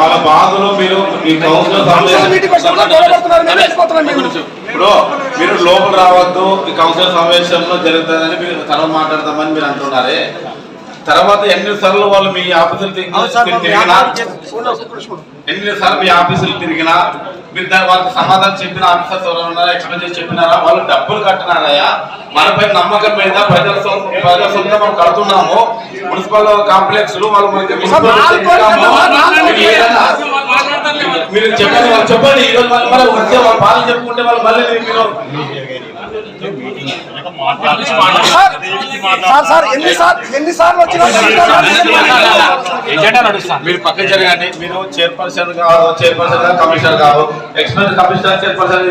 వాళ్ళ బాధలు మీరు ఈ కౌన్సిల్. ఇప్పుడు మీరు లోపల రావద్దు. ఈ కౌన్సిలర్ సమావేశంలో జరుగుతుందని మీరు తర్వాత మాట్లాడతామని మీరు అంటున్నారే. తర్వాత ఎన్ని సార్లు వాళ్ళు మీ ఆఫీసులు తిరిగి- తిరిగినా? ఎన్ని సార్లు మీ ఆఫీసులు తిరిగినా మీరు దాని వాళ్ళకి సమాధానం చెప్పిన ఆఫీసర్స్ ఎవరైనా ఉన్నారా ఎక్స్ప్లెయిన్ చేసి చెప్పినారా? వాళ్ళు డబ్బులు కట్టినారయ్యా. మనపై నమ్మకం మీద ప్రజల సొంత ప్రజల సొంత మనం కడుతున్నాము. మున్సిపల్ కాంప్లెక్స్ వాళ్ళు మనకి ఏదైనా మీరు చెప్పండి వాళ్ళు చెప్పండి. ఈ రోజు మళ్ళీ మళ్ళీ వచ్చే వాళ్ళ పాలన చెప్పుకుంటే వాళ్ళు మళ్ళీ మీరు సార్, సార్, సార్, ఎన్నిసార్లు ఎన్నిసార్లు వచ్చినా మీరు పక్కన జరగండి మీరు చైర్పర్సన్ కాదు చైర్పర్సన్ కాదు కమిషనర్ కాదు ఎక్స్పర్ట్ కమిషనర్ చైర్పర్సన్.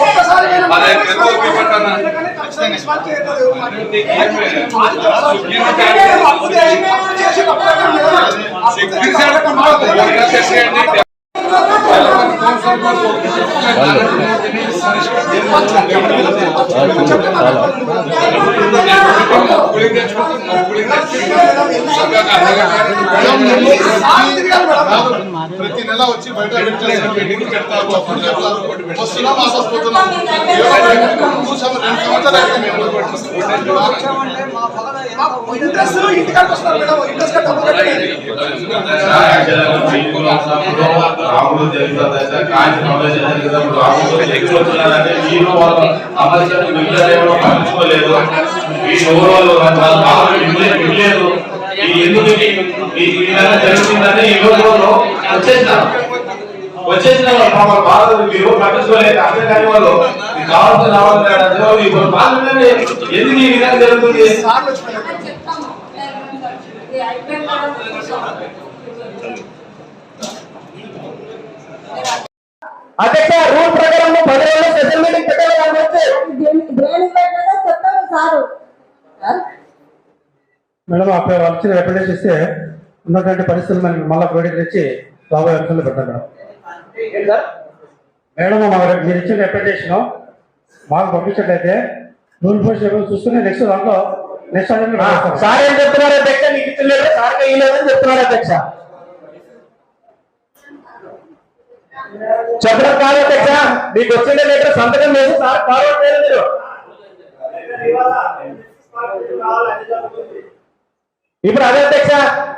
ఒక్కసారి మేము ప్రతి నెల వచ్చి బయట వస్తున్నాం రెండు సంవత్సరాలు ఇంట్రెస్ట్ ఇంటికాడికి వస్తున్నారు మేడం ఇంట్రెస్ట్ రాముడు కాంతి రాముడు మీరు వాళ్ళ మిగిలిన పట్టించుకోలేదు ఈ ఎవరు వాళ్ళు మిగిలేదు మిగిలేదు ఈ వాళ్ళు వచ్చేసినారు. వచ్చేసిన వాళ్ళు పాపం మీరు పట్టించుకోలేదు. వాళ్ళు కావాల్సిన రావాలి ఇప్పుడు ఎందుకు ఈ విధంగా జరుగుతుంది? అధ్యక్ష మేడం అప్పుడు వాళ్ళు ఇచ్చిన రిప్రజెంట్ ఇస్తే ఉన్నటువంటి పరిస్థితులు మనకి మళ్ళీ క్రెడిట్ ఇచ్చి రాబోయే అంశాలు పెట్టాం మేడం. మేడం మా మీరు ఇచ్చిన రిప్రజెంటేషన్ మాకు పంపించినట్లయితే రూల్ పోస్ట్ చూసుకుని నెక్స్ట్ దాంట్లో నెక్స్ట్ సార్ ఏం చెప్తున్నారు అధ్యక్ష? నీకు ఇచ్చలేదు సార్ ఇవ్వలేదని చెప్తున్నారు అధ్యక్ష. చెప్పడం కాదు అధ్యక్ష. మీకు వచ్చిన లెటర్ సంతకం చేసి సార్ ఫార్వర్డ్ చేయాలి మీరు. ఇప్పుడు అదే అధ్యక్ష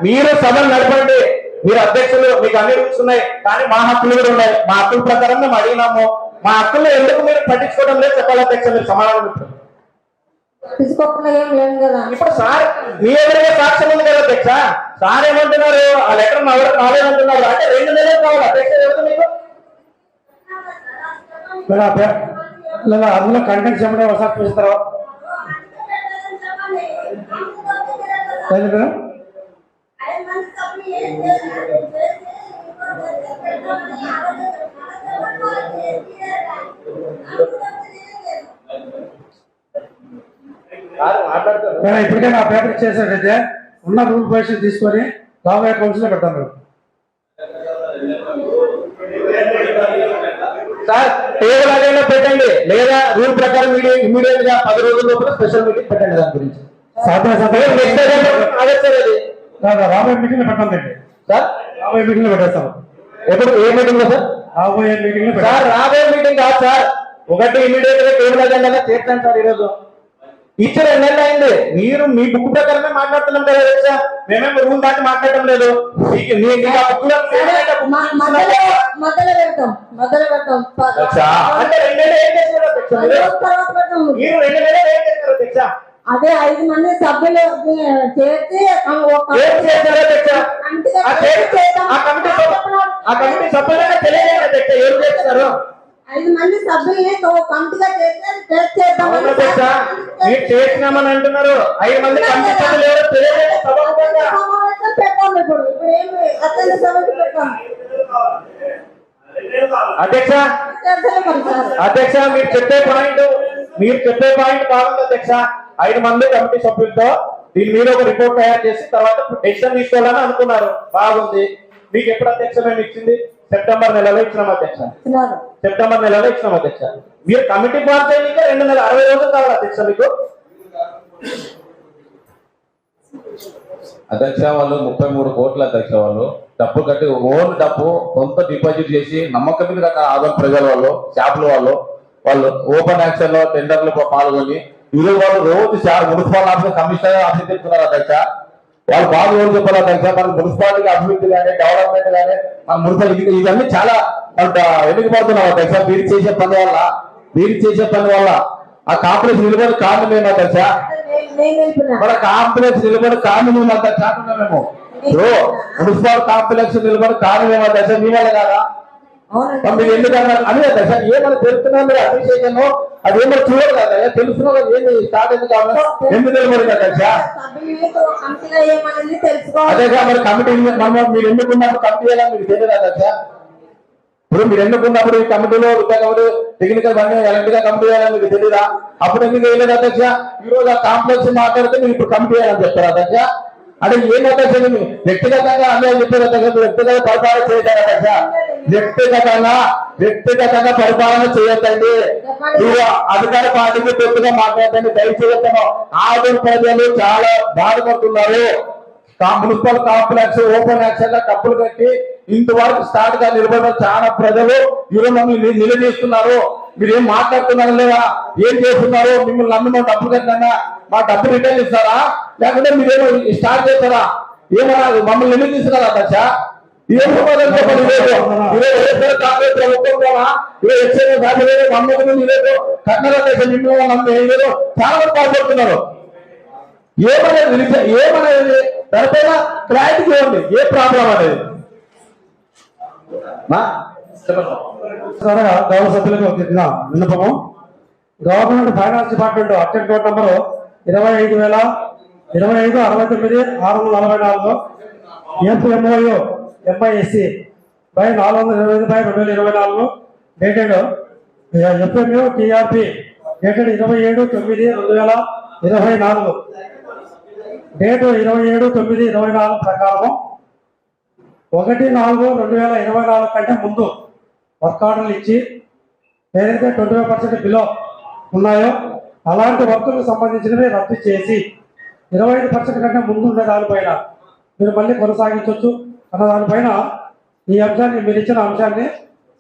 మీరు సభను నడపండి. మీరు అధ్యక్షులు మీకు అన్ని రూల్స్ ఉన్నాయి కానీ మా హక్కులు కూడా ఉన్నాయి. మా హక్కుల ప్రకారం మేము అడిగినాము. మా హక్కులు ఎందుకు మీరు పట్టించుకోవడం లేదు చెప్పాలి అధ్యక్ష మీరు సమాధానం చెప్పండి. తీసుకోకుండా ఏం లేదు కదా. ఇప్పుడు సార్ మీ ఎదురుగా సాక్ష్యం ఉంది కదా అధ్యక్ష? సార్ ఏమంటున్నారు? ఆ లెటర్ కాలేదంటున్నారు. అంటే రెండు నెలలు కావాలి. అధ్యక్ష ఎవరు మీకు? లేదా అందులో కంటెంట్ చెప్పడం ఒకసారి చూస్తారు మేడం ఇప్పటికైనా ఆ పేపర్ ఇచ్చేసినట్టయితే ఉన్న రూల్ పొజిషన్ తీసుకొని రాబోయే కౌన్సిల్లో పెడతాం మేడం సార్ టేబుల్ అదైనా పెట్టండి. లేదా రూల్ ప్రకారం ఇమీడియట్గా పది రోజుల లోపల స్పెషల్ మీటింగ్ పెట్టండి దాని గురించి. సార్ రాబోయే మీటింగ్లో పెట్టండి. సార్? రాబోయే మీటింగ్లో పెట్టేస్తాం ఎప్పుడు ఏ మీటింగ్లో సార్? రాబోయే మీటింగ్లో సార్ రాబోయే మీటింగ్ కాదు సార్. ఒకటి ఇమీడియట్గా టేబుల్ అజెండా చేస్తాను సార్ ఈరోజు. ఇచ్చిన రెండు నెలలు అయింది. మీరు మీ బుక్ ప్రకారమే మాట్లాడుతున్నాం కదా అధ్యక్ష మేమేం రూమ్ దాటి మాట్లాడటం లేదు. అంటే రెండు నెలలు ఏం పది మీరు? ఏం అదే ఐదు మంది సభ్యులు చేర్చి ఐదు మంది సభ్యుల్ని కమిటీగా చేసి చేసి చేద్దాం అవును అధ్యక్ష మీరు చేసినామని అంటున్నారు. ఐదు మంది కమిటీ సభ్యులు ఎవరో తెలియజేయండి సభాముఖంగా సమావేశం పెట్టాం ఇప్పుడు. ఇప్పుడు ఏమి అత్యంత సభ్యులు పెట్టాం. అధ్యక్ష చేస్తాం అధ్యక్ష మీరు చెప్పే పాయింట్ మీరు చెప్పే పాయింట్ బాగుంది అధ్యక్ష. ఐదు మంది కమిటీ సభ్యులతో దీని మీద ఒక రిపోర్ట్ తయారు చేసి తర్వాత డెసిషన్ తీసుకోవాలని అనుకున్నారు. బాగుంది. మీకు ఎప్పుడు అధ్యక్ష మేము ఇచ్చింది? సెప్టెంబర్ నెలలో ఇచ్చినాం అధ్యక్ష. సెప్టెంబర్ నెలలో ఇచ్చినాం అధ్యక్ష. మీరు కమిటీ ఫామ్ చేయడానికి రెండు నెలల అరవై రోజులు కావాలి అధ్యక్ష మీకు. అధ్యక్ష వాళ్ళు ముప్పై మూడు కోట్ల అధ్యక్ష వాళ్ళు. డబ్బు కట్టి ఓన్ డబ్బు సొంత డిపాజిట్ చేసి నమ్మకం మీద ఆదాయం ప్రజల వాళ్ళు షాపుల వాళ్ళు. వాళ్ళు ఓపెన్ యాక్షన్లో టెండర్లు పాల్గొని ఈరోజు వాళ్ళు రోజు షా- మున్సిపల్ ఆఫీస్ కమిషనర్ ఆఫీస్ చెప్తున్నారు అధ్యక్ష. వాళ్ళు బాగా రోజు చెప్పాలి అధ్యక్ష. మన మున్సిపాలిటీ అభివృద్ధి కానీ డెవలప్మెంట్ కానీ మన మున్సిపల్ ఇవన్నీ చాలా వెనుక పడుతున్నాం అధ్యక్ష. మీరు చేసే పని వల్ల మీరు చేసే పని వల్ల ఆ కాంప్లెక్స్ నిలబడి కారణం ఏమో అధ్యక్ష? మన కాంప్లెక్స్ నిలబడి కారణం ఏమంత చాటున్నా మేము. మున్సిపల్ కాంప్లెక్స్ నిలబడి కారణం ఏమో దశ మీ వల్ల కాదా? మరి మీరు ఎందుకన్నా అదే దశ ఏమైనా తెలుస్తున్నారు మీరు అభిషేకం అది ఏమో చూడదు కదా తెలుస్తున్నా కదా ఏంది? స్టార్ట్ ఎందుకు కావాలి? ఎందుకు నిలబడి కదా అదేగా మరి కమిటీ మీరు ఎందుకున్నప్పుడు కమిటీ ఎలా మీకు తెలియదా దశ ఇప్పుడు మీరు ఎన్నుకున్నప్పుడు ఈ కమిటీలో కాబట్టి టెక్నికల్ బండి ఎలాంటిగా కమిటీ చేయాలని మీకు తెలియదా అప్పుడు ఎందుకు వేయలేదు అధ్యక్ష ఈ రోజు ఆ కాంప్లెక్స్ మాట్లాడితే మీరు ఇప్పుడు కమిటీ చేయాలని చెప్తారు అధ్యక్ష అంటే ఏం వ్యక్తిగతంగా అన్యాయం చెప్పారు వ్యక్తిగత పరిపాలన చేయలేదు అధ్యక్ష వ్యక్తిగతంగా వ్యక్తిగతంగా పరిపాలన చేయొద్దండి. అధికార పార్టీకి తొత్తుగా మాట్లాడండి దయచేయడం ఆరు ప్రజలు చాలా బాధపడుతున్నారు. మున్సిపల్ కాంప్లెక్స్ ఓపెన్ యాక్షన్గా డబ్బులు కట్టి ఇంతవరకు స్టార్ట్గా నిలబడిన చాలా ప్రజలు ఈరోజు మమ్మల్ని నిలదీస్తున్నారు. మీరు ఏం మాట్లాడుతున్నారు లేదా? ఏం చేస్తున్నారు? మిమ్మల్ని నమ్మిన డబ్బులు కట్టినా మా డబ్బు రిటర్న్ ఇస్తారా? లేకుంటే మీరేమో స్టార్ట్ చేస్తారా? ఏమన్నా మమ్మల్ని నిలదీస్తున్నారా దశ ఏం సమాధానం చెప్పండి ఈరోజు ఈరోజు వైఎస్ఆర్ కాంగ్రెస్ ప్రభుత్వం ఈరోజు ఎక్సైజ్ ఫ్యామిలీ నమ్మకం ఈరోజు కన్నడ దేశ మిమ్మల్ని ఈరోజు చాలా మంది బాధపడుతున్నారు ఏమనేది ఏమనేది దానిపైన క్లారిటీ ఇవ్వండి. ఏ ప్రాబ్లం అనేది? గౌరవ సభ్యులకు విన్నపము. Government finance department urgent code number ఇరవై ఐదు వేల ఇరవై ఐదు అరవై తొమ్మిది ఆరు వందల నలభై నాలుగు. ఎంపీఎంఓయు ఎంఐఎస్సి బై నాలుగు వందల ఇరవై ఐదు బై రెండు వేల ఇరవై నాలుగు. డేటెడ్ ఎఫ్ఎంయు టిఆర్పి డేటెడ్ ఇరవై ఏడు తొమ్మిది రెండు వేల ఇరవై నాలుగు. డేటు ఇరవై ఏడు తొమ్మిది ఇరవై నాలుగు ప్రకారము ఒకటి నాలుగు రెండు వేల ఇరవై నాలుగు కంటే ముందు వర్క్ ఆర్డర్లు ఇచ్చి ఏదైతే ట్వంటీ ఫైవ్ పర్సెంట్ బిలో ఉన్నాయో అలాంటి వర్కులకు సంబంధించినవి రద్దు చేసి ఇరవై ఐదు పర్సెంట్ కంటే ముందుండే దానిపైన మీరు మళ్ళీ కొనసాగించవచ్చు అన్న దానిపైన ఈ అంశాన్ని మీరు ఇచ్చిన అంశాన్ని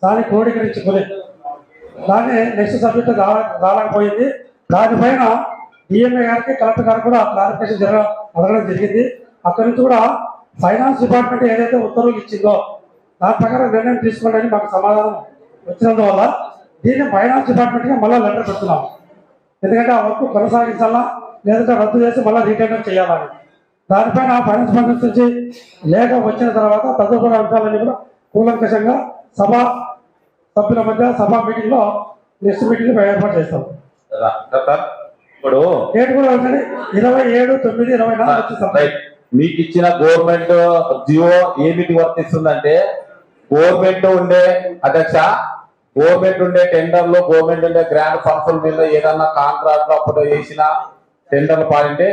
దాన్ని క్రోడీకరించుకుని దాన్ని నెక్స్ట్ సబ్జెక్ట్ రాలేకపోయింది. దానిపైన డిఎంఏ గారికి కలెక్టర్ గారు కూడా క్లారిఫికేషన్ జరగ అడగడం జరిగింది. అక్కడి నుంచి కూడా ఫైనాన్స్ డిపార్ట్మెంట్ ఏదైతే ఉత్తర్వులు ఇచ్చిందో దాని ప్రకారం నిర్ణయం తీసుకోండి మాకు సమాధానం వచ్చినందువల్ల దీన్ని ఫైనాన్స్ డిపార్ట్మెంట్కి మళ్ళీ లెటర్ పెడుతున్నాం ఎందుకంటే ఆ వర్క్ కొనసాగించాలా? లేదంటే రద్దు చేసి మళ్ళీ రీటెండర్ చేయాలని. దానిపైన ఫైనాన్స్ డిపార్ట్మెంట్ నుంచి లేఖ వచ్చిన తర్వాత తదుపరి అంశాలన్నీ కూడా కూలంకషంగా సభ సభ్యుల మధ్య సభా మీటింగ్లో నెక్స్ట్ మీటింగ్ ఏర్పాటు చేస్తాం. ఇప్పుడు డేట్ కూడా ఇరవై ఏడు తొమ్మిది ఇరవై. మీకు ఇచ్చిన గవర్నమెంట్ జియో ఏమిటి వర్తిస్తుందంటే గవర్నమెంట్ ఉండే అధ్యక్ష గవర్నమెంట్ ఉండే టెండర్లో గవర్నమెంట్ ఉండే గ్రాండ్ ఫండ్స్ మీద ఏదన్నా కాంట్రాక్ట్ అప్పుడు చేసిన టెండర్లు పాడింటే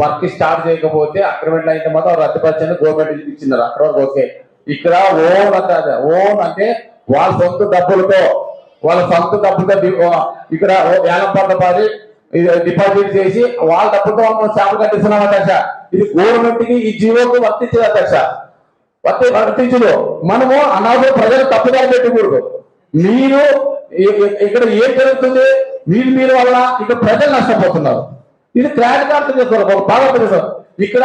వర్క్ స్టార్ట్ చేయకపోతే అగ్రిమెంట్ అయితే మాత్రం రద్దుపరచని గవర్నమెంట్ ఇచ్చినారు అక్కడ వరకు ఓకే. ఇక్కడ ఓన్ అంటే ఓన్ అంటే వాళ్ళ సొంత డబ్బులతో వాళ్ళ సొంత డబ్బులతో ఇక్కడ వేలం పాట పాడి డిపాజిట్ చేసి వాళ్ళ డబ్బులతో మనం చేపలు కట్టిస్తున్నాం అధ్యక్ష? ఇది గవర్నమెంట్కి ఈ జీవోకి వర్తించదు అధ్యక్ష. వర్తి వర్తించదు. మనము అనాథ ప్రజలు తప్పుదారి పెట్టకూడదు. మీరు ఇక్కడ ఏం జరుగుతుంది? మీరు మీరు వల్ల ఇక్కడ ప్రజలు నష్టపోతున్నారు. ఇది క్లారిటీ అర్థం చేసుకోవాలి బాగా తెలుసు ఇక్కడ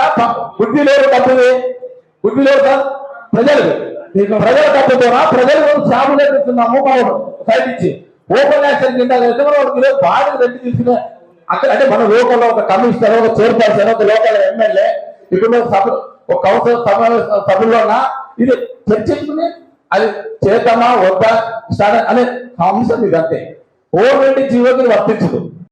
బుద్ధి లేరు తప్పుది. బుద్ధి లేరు సార్ ప్రజలకు ఇక ప్రజల తప్పుతోనా? ప్రజలు షాపు నేర్పిస్తున్నాము మనం సైడ్ ఇచ్చి. ఓపెన్ యాక్షన్ కింద అయితే మనం ఒక తీసుకునే అక్కడ అంటే మన లోకల్లో ఒక కమిషనర్ ఒక చైర్పర్సన్ ఒక లోకల్ ఎమ్మెల్యే ఇక్కడ సభ ఒక కౌన్సిల్ సభ సభల్లోన ఇది చర్చించుకుని అది చేద్దామా వద్దా? అనే అంశం ఇది అంతే ఓవర్ జీవోకి వర్తించదు.